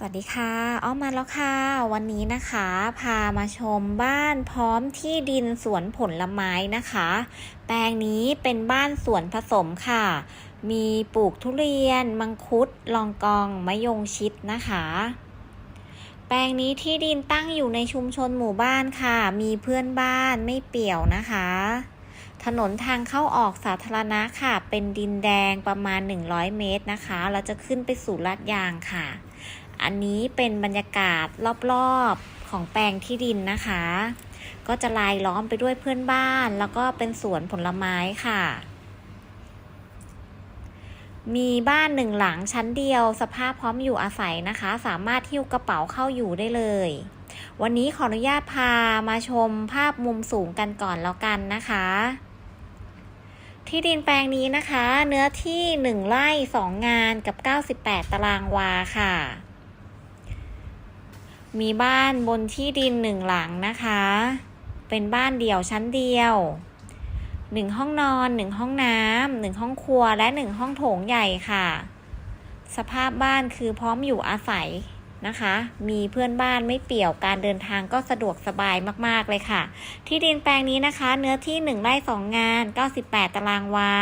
สวัสดีค่ะอ้อมมาแล้วค่ะ วันนี้นะคะ พามาชมบ้านพร้อมที่ดินสวนผลไม้นะคะ แปลงนี้เป็นบ้านสวนผสมค่ะ มีปลูกทุเรียน มังคุด ลองกองมะยงชิดนะคะ แปลงนี้ที่ดินตั้งอยู่ในชุมชนหมู่บ้านค่ะ มีเพื่อนบ้านไม่เปี่ยวนะคะ ถนนทางเข้าออกสาธารณะค่ะ เป็นดินแดงประมาณ 100 เมตรนะคะเราจะขึ้นไปสู่ลาดยางค่ะ อันนี้เป็นบรรยากาศรอบๆของแปลงที่ดินนะคะ ก็จะลายล้อมไปด้วยเพื่อนบ้าน แล้วก็เป็นสวนผลไม้ค่ะ มีบ้านหนึ่งหลังชั้นเดียว สภาพพร้อมอยู่อาศัยนะคะ สามารถหิ้วกระเป๋าเข้าอยู่ได้เลย วันนี้ขออนุญาตพามาชมภาพมุมสูงกันก่อนแล้วกันนะคะที่ดินแปลงนี้นะคะ เนื้อที่ 1 ไร่ 2 งานกับ 98 ตารางวาค่ะ มีบ้านบนที่ดินหนึ่งหลังนะคะ เป็นบ้านเดี่ยวชั้นเดียวหนึ่งห้องนอนหนึ่งห้องน้ำหนึ่งห้องครัวและหนึ่งห้องโถงใหญ่ค่ะ สภาพบ้านคือพร้อมอยู่อาศัยนะคะ มีเพื่อนบ้านไม่เปี่ยวการเดินทางก็สะดวกสบายมากๆเลยค่ะ ที่ดินแปลงนี้นะคะ เนื้อที่ 1ไร่2งาน 98 ตารางวา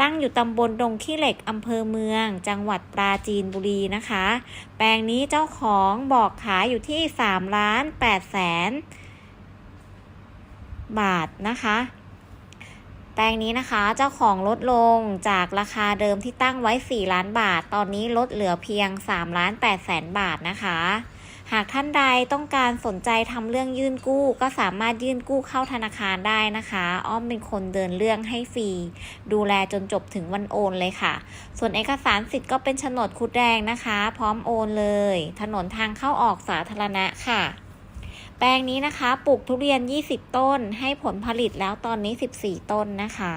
ตั้งอยู่ตำบลดงขี้เหล็กอำเภอเมือง จังหวัดปราจีนบุรีนะคะ แปลงนี้เจ้าของบอกขายอยู่ที่3ล้าน8แสนบาทนะคะ แปลงนี้นะคะเจ้าของลดลงจากราคาเดิมที่ตั้งไว้ 4 ล้านบาท ตอนนี้ลดเหลือเพียง3ล้าน8แสนบาทนะคะ หากท่านใดต้องการสนใจทำเรื่องยื่นกู้ ก็สามารถยื่นกู้เข้าธนาคารได้นะคะ อ้อมเป็นคนเดินเรื่องให้ฟรี ดูแลจนจบถึงวันโอนเลยค่ะ ส่วนเอกสารสิทธิ์ก็เป็นโฉนดคุดแดงนะคะ พร้อมโอนเลย ถนนทางเข้าออกสาธารณะค่ะแปลงนี้นะคะ ปลูกทุเรียน 20 ต้น ให้ผลผลิตแล้วตอนนี้ 14 ต้นนะคะ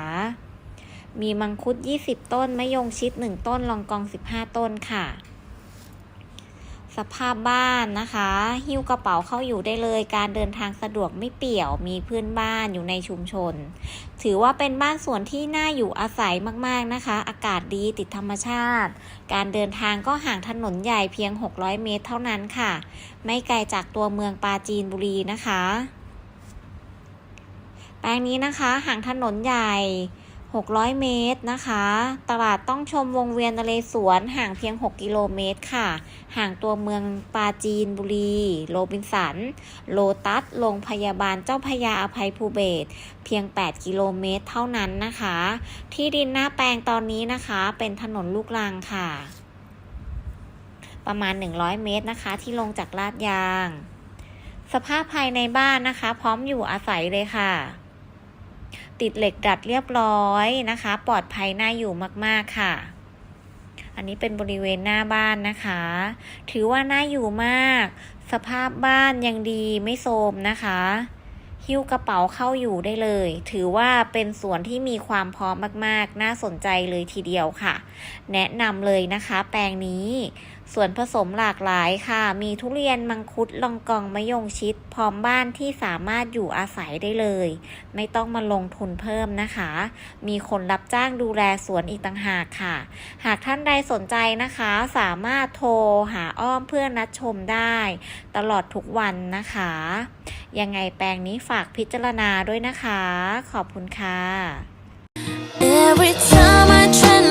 มีมังคุด 20 ต้น มะยงชิด 1 ต้น ลองกอง 15 ต้นค่ะ สภาพบ้านนะคะ หิ้วกระเป๋าเข้าอยู่ได้เลย การเดินทางสะดวกไม่เปี่ยว มีเพื่อนบ้านอยู่ในชุมชน ถือว่าเป็นบ้านสวนที่น่าอยู่อาศัยมากๆนะคะ อากาศดีติดธรรมชาติ การเดินทางก็ห่างถนนใหญ่เพียง 600 เมตรเท่านั้นค่ะ ไม่ไกลจากตัวเมืองปราจีนบุรีนะคะ แปลงนี้นะคะห่างถนนใหญ่ 600 เมตรนะคะ ตลาดต้องชมวงเวียนนเรศวรห่างเพียง 6 กิโลเมตรค่ะ ห่างตัวเมืองปาจีนบุรี โรบินสัน โลตัส โรงพยาบาลเจ้าพยาอภัยภูเบศเพียง 8 กิโลเมตรเท่านั้นนะคะ ที่ดินหน้าแปลงตอนนี้นะคะ เป็นถนนลูกรังค่ะ ประมาณ 100 เมตรนะคะ ที่ลงจากลาดยาง สภาพภายในบ้านนะคะ พร้อมอยู่อาศัยเลยค่ะ ติดเหล็กดัดเรียบร้อยนะคะ ปลอดภัยน่าอยู่มาก ๆ ค่ะ อันนี้เป็นบริเวณหน้าบ้านนะคะ ถือว่าน่าอยู่มาก สภาพบ้านยังดีไม่โทรมนะคะ หิ้วกระเป๋าเข้าอยู่ได้เลย ถือว่าเป็นสวนที่มีความพร้อมมาก ๆ น่าสนใจเลยทีเดียวค่ะ แนะนำเลยนะคะ แปลงนี้ ส่วนผสมหลากหลายค่ะ มีทุเรียนมังคุดลองกองมะยงชิด พร้อมบ้านที่สามารถอยู่อาศัยได้เลย ไม่ต้องมาลงทุนเพิ่มนะคะ มีคนรับจ้างดูแลสวนอีกต่างหากค่ะ หากท่านใดสนใจนะคะ สามารถโทรหาอ้อมเพื่อนัดชมได้ ตลอดทุกวันนะคะ ยังไงแปลงนี้ฝากพิจารณาด้วยนะคะ ขอบคุณค่ะ Every time I turn